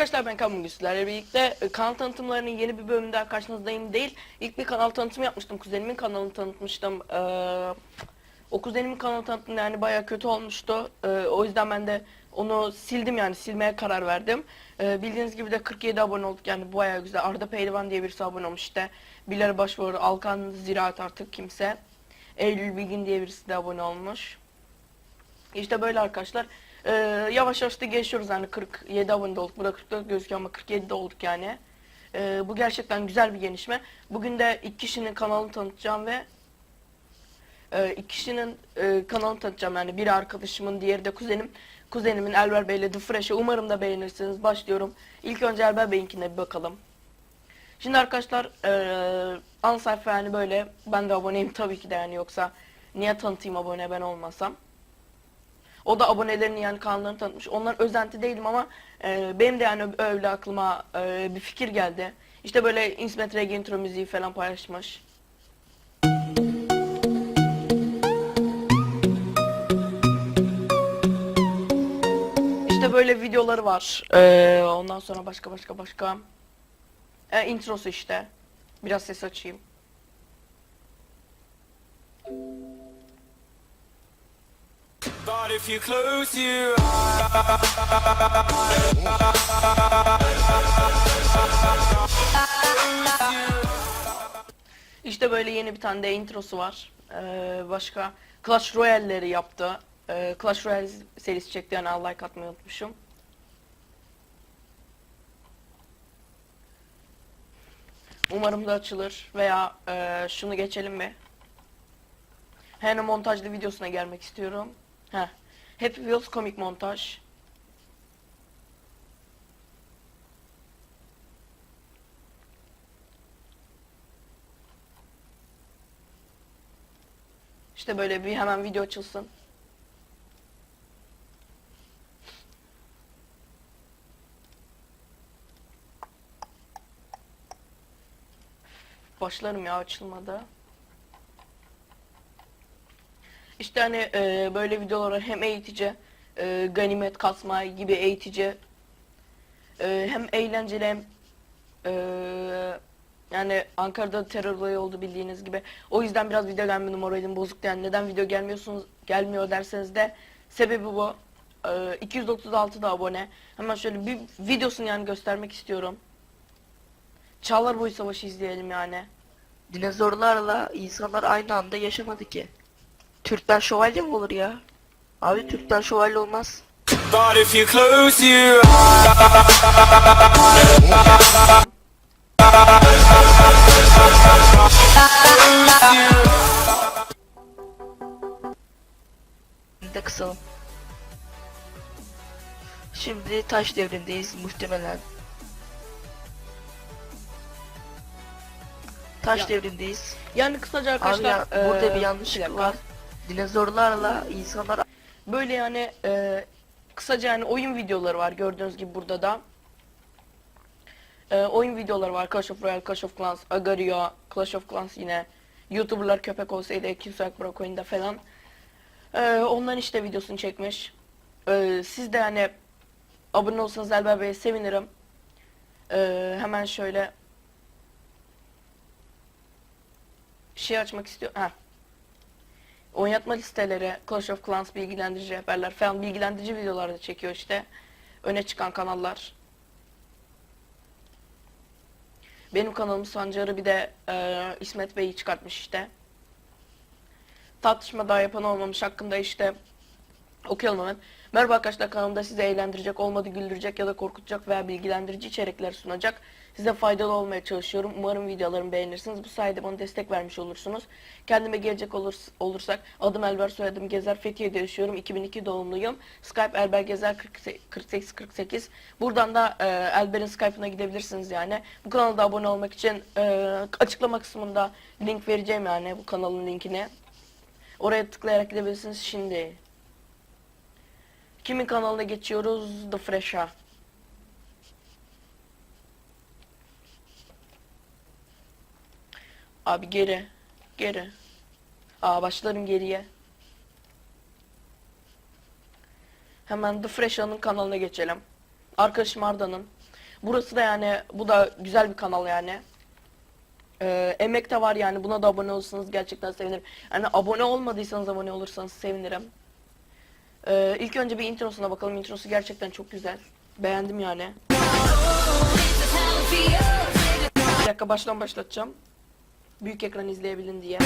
arkadaşlar ben Kamil Güçler'le birlikte e, kanal tanıtımlarının yeni bir bölümünde karşınızdayım değil. İlk bir kanal tanıtımı yapmıştım. Kuzenimin kanalını tanıtmıştım. Ee, o kuzenimin kanalı tanıtım yani bayağı kötü olmuştu. Ee, o yüzden ben de onu sildim yani silmeye karar verdim. Ee, bildiğiniz gibi de 47 abone olduk yani bayağı güzel. Arda Pehlivan diye birisi abone olmuş işte. Birileri başvuru Alkan Ziraat artık kimse. Eylül Bilgin diye birisi de abone olmuş. İşte böyle arkadaşlar. Ee, yavaş yavaş da geçiyoruz yani 47 abone olduk. Burada 44 gözüküyor ama 47'de olduk yani. Ee, bu gerçekten güzel bir gelişme. Bugün de iki kişinin kanalını tanıtacağım ve e, iki kişinin e, kanalını tanıtacağım yani biri arkadaşımın diğeri de kuzenim. Kuzenimin Elber Bey ile The Fresh'e umarım da beğenirsiniz. Başlıyorum. İlk önce Elber Bey'inkine bir bakalım. Şimdi arkadaşlar e, ana sayfa yani böyle ben de aboneyim tabii ki de yani yoksa niye tanıtayım abone ben olmasam. O da abonelerini yani kanallarını tanıtmış. Onlar özenti değilim ama e, benim de yani öyle aklıma e, bir fikir geldi. İşte böyle İsmet Regi müziği falan paylaşmış. İşte böyle videoları var. E, ondan sonra başka başka başka. E, introsu işte. Biraz ses açayım. But if you close İşte böyle yeni bir tane de introsu var. Ee, başka Clash Royale'leri yaptı. Ee, Clash Royale serisi çekti yani Allah like atmayı unutmuşum. Umarım da açılır veya e, şunu geçelim mi? Hemen montajlı videosuna gelmek istiyorum. Heh. Happy Wheels komik montaj. İşte böyle bir hemen video açılsın. Başlarım ya açılmadı. İşte hani e, böyle videolara hem eğitici, e, ganimet kasma gibi eğitici, e, hem eğlenceli hem e, yani Ankara'da terör olayı oldu bildiğiniz gibi. O yüzden biraz video gelme moralim bozuktu. Yani neden video gelmiyorsunuz gelmiyor derseniz de sebebi bu. E, 236 da abone. Hemen şöyle bir videosunu yani göstermek istiyorum. Çağlar Boyu Savaşı izleyelim yani. Dinozorlarla insanlar aynı anda yaşamadı ki. Türkler şövalye mi olur ya? Abi Türkler şövalye olmaz. But if you close your de kısalım. Şimdi taş devrindeyiz muhtemelen. Taş Ya. devrindeyiz. Yani kısaca Abi arkadaşlar ya, burada e, bir yanlışlık dakika. var. Dinozorlarla insanlar Böyle yani e, kısaca yani oyun videoları var gördüğünüz gibi burada da. E, oyun videoları var. Clash of Royale, Clash of Clans, Agario, Clash of Clans yine. YouTuber'lar köpek olsaydı kimse yok bırak oyunda falan. E, onların işte videosunu çekmiş. E, siz de yani abone olsanız Elber Bey'e sevinirim. E, hemen şöyle şey açmak istiyor. Ha. Oynatma listeleri, Clash of Clans bilgilendirici haberler falan bilgilendirici videolar da çekiyor işte. Öne çıkan kanallar. Benim kanalım Sancar'ı bir de e, İsmet Bey'i çıkartmış işte. Tartışma daha yapan olmamış hakkında işte okuyalım hemen. Merhaba arkadaşlar kanalımda sizi eğlendirecek, olmadı güldürecek ya da korkutacak veya bilgilendirici içerikler sunacak. Size faydalı olmaya çalışıyorum. Umarım videolarımı beğenirsiniz. Bu sayede bana destek vermiş olursunuz. Kendime gelecek olur, olursak adım Elber soyadım Gezer Fethiye'de yaşıyorum. 2002 doğumluyum. Skype Elber Gezer 48 48. Buradan da e, Elber'in Skype'ına gidebilirsiniz yani. Bu kanalda abone olmak için e, açıklama kısmında link vereceğim yani bu kanalın linkini. Oraya tıklayarak gidebilirsiniz şimdi. Kimin kanalına geçiyoruz? The Fresh'a. Abi geri. Geri. Aa başlarım geriye. Hemen The Fresha'nın kanalına geçelim. Arkadaşım Arda'nın. Burası da yani bu da güzel bir kanal yani. Ee, emek de var yani buna da abone olursanız gerçekten sevinirim. Yani abone olmadıysanız abone olursanız sevinirim. Ee, ilk önce bir introsuna bakalım. Introsu gerçekten çok güzel. Beğendim yani. Bir dakika baştan başlatacağım. Büyük ekran izleyebilin diye.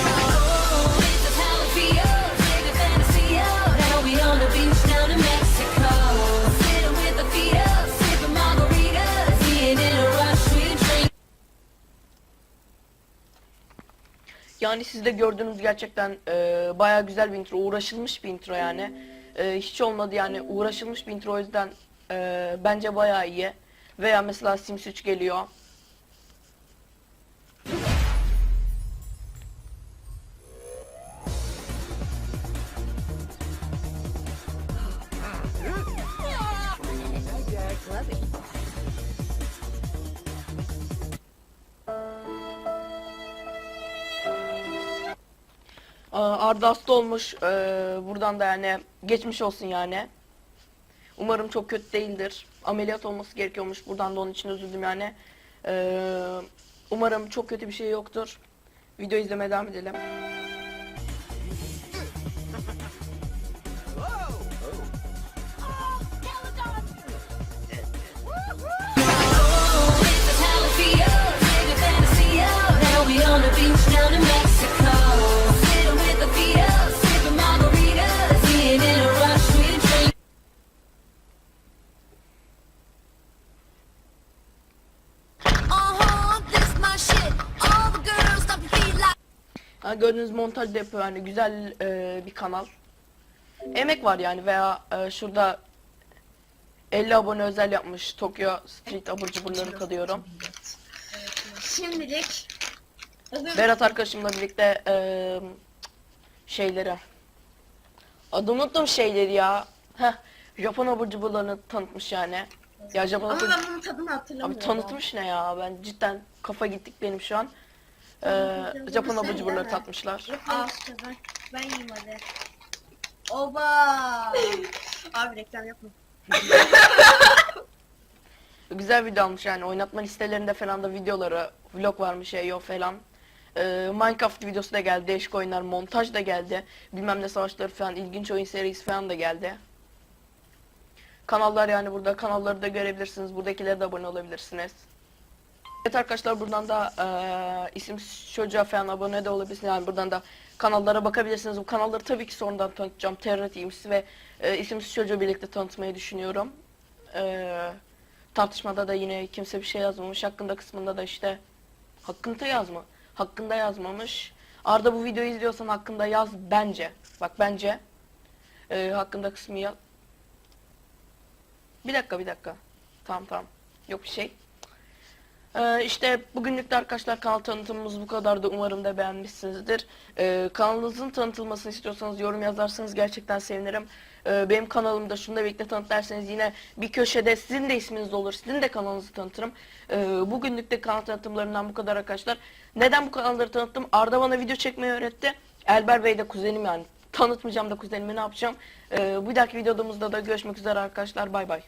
Yani siz de gördüğünüz gerçekten e, baya güzel bir intro. Uğraşılmış bir intro yani. E, hiç olmadı yani uğraşılmış bir intro o yüzden e, bence baya iyi. Veya mesela Sims 3 geliyor. Arda hasta olmuş. Ee, buradan da yani geçmiş olsun yani. Umarım çok kötü değildir. Ameliyat olması gerekiyormuş. Buradan da onun için üzüldüm yani. Ee, umarım çok kötü bir şey yoktur. Video izlemeye devam edelim. Ha, gördüğünüz montaj da yapıyor yani güzel e, bir kanal. Emek var yani veya e, şurada 50 abone özel yapmış Tokyo Street abur cuburları tadıyorum. Şimdilik Berat arkadaşımla birlikte e, şeyleri adını unuttum şeyleri ya. Heh, Japon abur cuburlarını tanıtmış yani. Ya Japon ama abur ben bunun tadını Abi hatırlamıyorum. tanıtmış ne ya ben cidden kafa gittik benim şu an. Ee, Japon abur cuburları tatmışlar. Ben, ben yiyeyim hadi. Oba! Abi reklam yapma. Güzel video almış yani oynatma listelerinde falan da videoları, vlog varmış şey yok falan. Ee, Minecraft videosu da geldi, değişik oyunlar, montaj da geldi. Bilmem ne savaşları falan, ilginç oyun serisi falan da geldi. Kanallar yani burada kanalları da görebilirsiniz. Buradakilere de abone olabilirsiniz. Evet arkadaşlar buradan da eee isimsiz çocuğa falan abone de olabilirsiniz. Yani buradan da kanallara bakabilirsiniz. Bu kanalları tabii ki sonradan tanıtacağım. Terrat İyimsi ve e, isimsiz çocuğu birlikte tanıtmayı düşünüyorum. Eee tartışmada da yine kimse bir şey yazmamış. Hakkında kısmında da işte hakkında yazma. Hakkında yazmamış. Arda bu videoyu izliyorsan hakkında yaz bence. Bak bence. Eee, hakkında kısmı yaz. Bir dakika bir dakika. Tamam tamam. Yok bir şey. Ee, işte bugünlük de arkadaşlar kanal tanıtımımız bu kadardı. Umarım da beğenmişsinizdir. Ee, kanalınızın tanıtılmasını istiyorsanız yorum yazarsanız gerçekten sevinirim. Ee, benim kanalımda şunu da birlikte tanıt derseniz yine bir köşede sizin de isminiz olur. Sizin de kanalınızı tanıtırım. Ee, bugünlük de kanal tanıtımlarından bu kadar arkadaşlar. Neden bu kanalları tanıttım? Arda bana video çekmeyi öğretti. Elber Bey de kuzenim yani. Tanıtmayacağım da kuzenimi ne yapacağım. Ee, bir dahaki videomuzda da görüşmek üzere arkadaşlar. Bay bay.